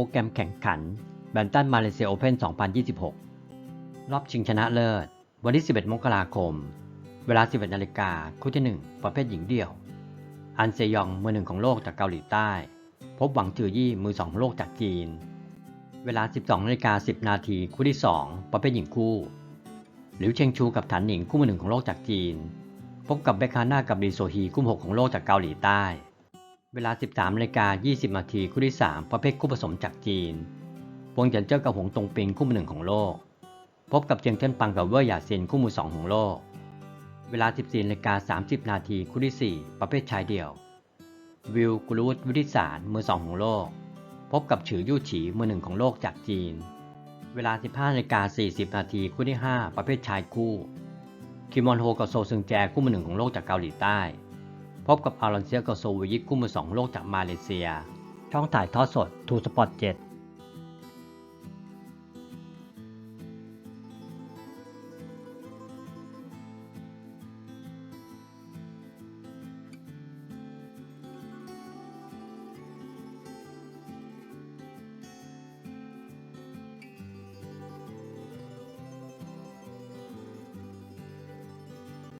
รแกรมแข่งขันแบนตันมาเลเซียโอเพน2026 รอบชิงชนะเลิศ วันที่ 11 มกราคม เวลา 11นาฬิกาคู่ที่ 1 ประเภทหญิงเดี่ยว อันเซยองมือหนึ่งของโลกจากเกาหลีใต้ พบหวังจือยี่มือสองของโลกจากจีน เวลา 12นาฬิกา10 นาทีคู่ที่ 2 ประเภทหญิงคู่ หลิวเชงชูกับถันหนิงคู่มือหนึ่งของโลกจากจีน พบกับเบคาน่ากับรีโซฮีคู่หกของโลกจากเกาหลีใต้ เวลา 13นาฬิกา20นาทีคู่ที่ 3 ประเภทคู่ผสมจากจีนปวงเจินเจิ้อกับหงตงปิงคู่มือหนึ่งของโลก พบกับเจียงเจิ้นปังกับเว่ยหยาเซินคู่มือสองของโลก เวลา 14นาฬิกา30นาทีคู่ที่ 4 ประเภทชายเดี่ยว วิลกุลูดวิทิสารมือสองของโลก พบกับฉือยู่ฉีมือหนึ่งของโลกจากจีน เวลา 15นาฬิกา40นาทีคู่ที่ 5 ประเภทชายคู่ คิมอนโฮกับโซซึงแจคู่มือหนึ่งของโลกจากเกาหลีใต้ พบกับอารอนเซียกับโซวิยิกคู่มือสองของโลกจากมาเลเซีย ช่องถ่ายทอดสดทูสปอร์ตเจ็